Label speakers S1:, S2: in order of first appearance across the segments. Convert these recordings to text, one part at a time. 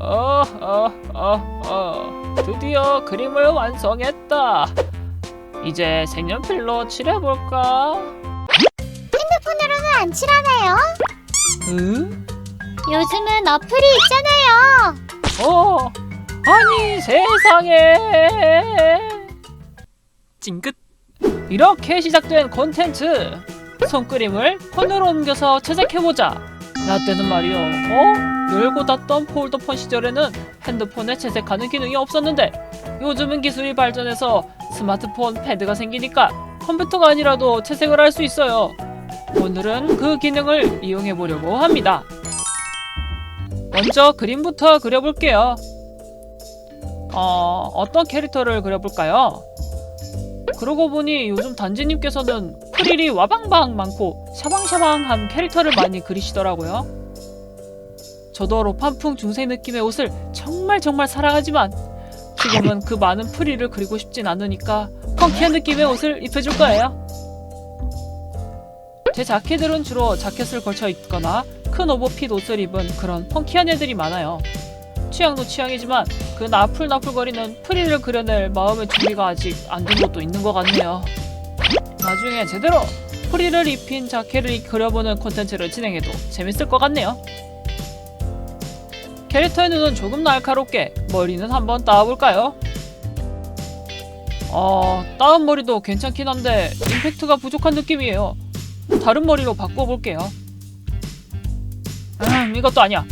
S1: 어, 어, 어, 어. 드디어 그림을 완성했다. 이제 색연필로 칠해볼까?
S2: 핸드폰으로는 안 칠하나요?
S1: 응?
S2: 요즘은 어플이 있잖아요.
S1: 어, 아니 세상에. 찡긋. 이렇게 시작된 콘텐츠. 손그림을 폰으로 옮겨서 채색해보자. 나 때는 말이요. 어? 열고 닫던 폴더폰 시절에는 핸드폰에 채색하는 기능이 없었는데 요즘은 기술이 발전해서 스마트폰 패드가 생기니까 컴퓨터가 아니라도 채색을 할 수 있어요. 오늘은 그 기능을 이용해 보려고 합니다. 먼저 그림부터 그려볼게요. 어, 어떤 캐릭터를 그려볼까요? 그러고 보니 요즘 단지님께서는 프릴이 와방방 많고 샤방샤방한 캐릭터를 많이 그리시더라고요. 저도 로판풍 중세 느낌의 옷을 정말 정말 사랑하지만 지금은 그 많은 프릴을 그리고 싶진 않으니까 펑키한 느낌의 옷을 입혀줄 거예요. 제 자켓들은 주로 자켓을 걸쳐 입거나 큰 오버핏 옷을 입은 그런 펑키한 애들이 많아요. 취향도 취향이지만 그 나풀나풀거리는 프릴을 그려낼 마음의 준비가 아직 안 된 것도 있는 것 같네요. 나중에 제대로 프릴을 입힌 자켓을 그려보는 콘텐츠를 진행해도 재밌을 것 같네요. 캐릭터의 눈은 조금 날카롭게 머리는 한번 따볼까요? 어, 따은 머리도 괜찮긴 한데 임팩트가 부족한 느낌이에요. 다른 머리로 바꿔볼게요. 음, 이것도 아니야.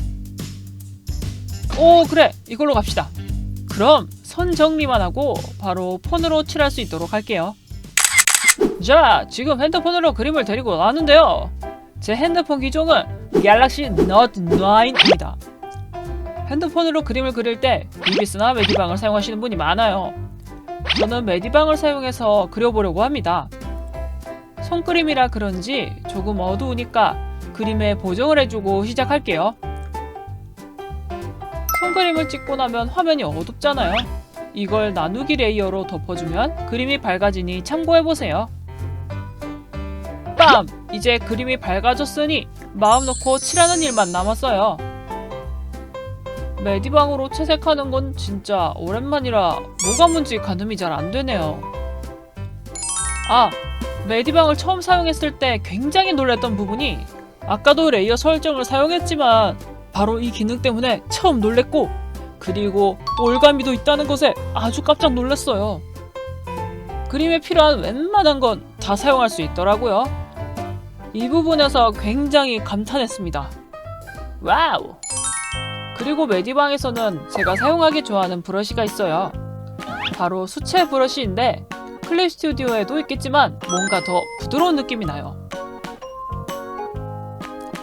S1: 오, 그래. 이걸로 갑시다. 그럼 선 정리만 하고 바로 폰으로 칠할 수 있도록 할게요. 자, 지금 핸드폰으로 그림을 데리고 나왔는데요. 제 핸드폰 기종은 갤럭시 노트 9입니다. 핸드폰으로 그림을 그릴 때 비비스나 메디방을 사용하시는 분이 많아요. 저는 메디방을 사용해서 그려보려고 합니다. 손그림이라 그런지 조금 어두우니까 그림에 보정을 해주고 시작할게요. 손그림을 찍고 나면 화면이 어둡잖아요. 이걸 나누기 레이어로 덮어주면 그림이 밝아지니 참고해보세요. 빰! 이제 그림이 밝아졌으니 마음 놓고 칠하는 일만 남았어요. 메디방으로 채색하는 건 진짜 오랜만이라 뭐가 뭔지 가늠이 잘 안 되네요. 아, 메디방을 처음 사용했을 때 굉장히 놀랐던 부분이 아까도 레이어 설정을 사용했지만 바로 이 기능 때문에 처음 놀랬고 그리고 올가미도 있다는 것에 아주 깜짝 놀랐어요. 그림에 필요한 웬만한 건 다 사용할 수 있더라고요. 이 부분에서 굉장히 감탄했습니다. 와우! 그리고 메디방에서는 제가 사용하기 좋아하는 브러쉬가 있어요. 바로 수채 브러쉬인데 클립 스튜디오에도 있겠지만 뭔가 더 부드러운 느낌이 나요.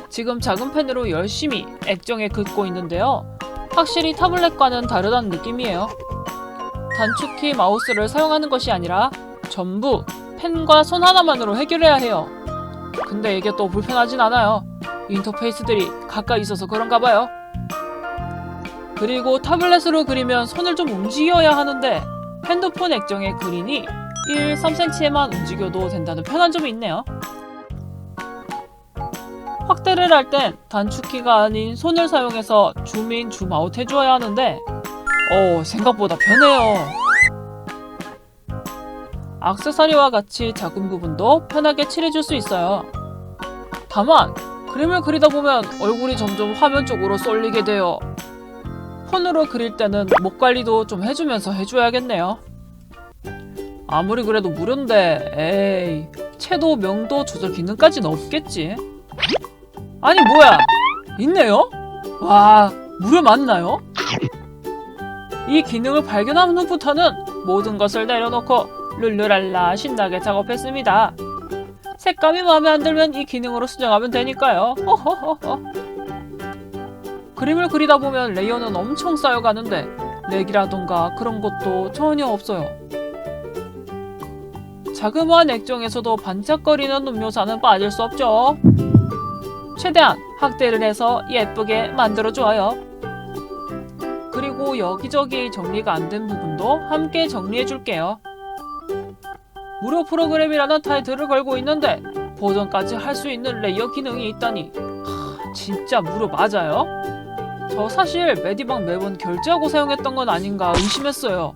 S1: 지금 작은 펜으로 열심히 액정에 긋고 있는데요. 확실히 타블렛과는 다르다는 느낌이에요. 단축키 마우스를 사용하는 것이 아니라 전부 펜과 손 하나만으로 해결해야 해요. 근데 이게 또 불편하진 않아요. 인터페이스들이 가까이 있어서 그런가 봐요. 그리고 타블렛으로 그리면 손을 좀 움직여야 하는데 핸드폰 액정에 그리니 1, 3cm만 움직여도 된다는 편한 점이 있네요. 확대를 할 땐 단축키가 아닌 손을 사용해서 줌인, 줌아웃 해줘야 하는데 어, 생각보다 편해요. 악세사리와 같이 작은 부분도 편하게 칠해줄 수 있어요. 다만 그림을 그리다 보면 얼굴이 점점 화면 쪽으로 쏠리게 돼요. 폰으로 그릴 때는 목 관리도 좀 해주면서 해줘야겠네요. 아무리 그래도 무료인데 에이 채도 명도 조절 기능까지는 없겠지. 아니 뭐야 있네요? 와 무료 맞나요? 이 기능을 발견한 후부터는 모든 것을 내려놓고 룰루랄라 신나게 작업했습니다. 색감이 마음에 안 들면 이 기능으로 수정하면 되니까요. 호호호호. 그림을 그리다 보면 레이어는 엄청 쌓여가는데 렉이라던가 그런 것도 전혀 없어요. 자그마한 액정에서도 반짝거리는 음료사는 빠질 수 없죠. 최대한 확대를 해서 예쁘게 만들어줘요. 그리고 여기저기 정리가 안 된 부분도 함께 정리해줄게요. 무료 프로그램이라는 타이틀을 걸고 있는데 버전까지 할 수 있는 레이어 기능이 있다니 하, 진짜 무료 맞아요? 저 사실 메디방 매번 결제하고 사용했던 건 아닌가 의심했어요.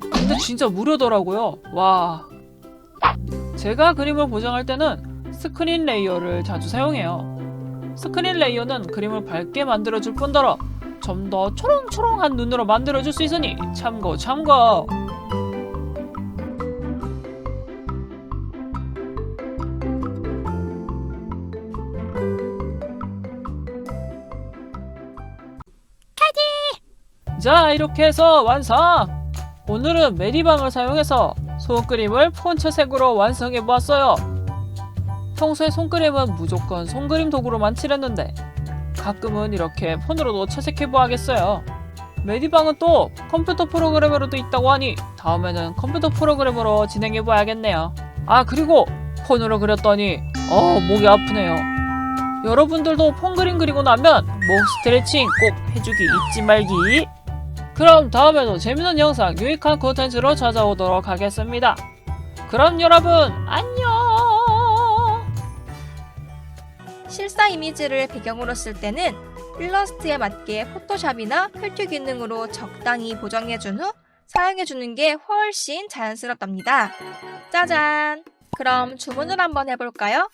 S1: 근데 진짜 무료더라고요. 와. 제가 그림을 보정할 때는 스크린 레이어를 자주 사용해요. 스크린 레이어는 그림을 밝게 만들어줄 뿐더러 좀 더 초롱초롱한 눈으로 만들어줄 수 있으니 참고 참고. 자 이렇게 해서 완성! 오늘은 메디방을 사용해서 손그림을 폰트색으로 완성해 보았어요. 평소에 손그림은 무조건 손그림 도구로만 칠했는데 가끔은 이렇게 폰으로도 채색해 보아겠어요. 메디방은 또 컴퓨터 프로그램으로도 있다고 하니 다음에는 컴퓨터 프로그램으로 진행해 봐야겠네요. 아 그리고 폰으로 그렸더니 어 목이 아프네요. 여러분들도 폰 그림 그리고 나면 목 스트레칭 꼭 해주기 잊지 말기. 그럼 다음에도 재밌는 영상, 유익한 콘텐츠로 찾아오도록 하겠습니다. 그럼 여러분, 안녕!
S3: 실사 이미지를 배경으로 쓸 때는 일러스트에 맞게 포토샵이나 필터 기능으로 적당히 보정해준 후 사용해주는 게 훨씬 자연스럽답니다. 짜잔! 그럼 주문을 한번 해볼까요?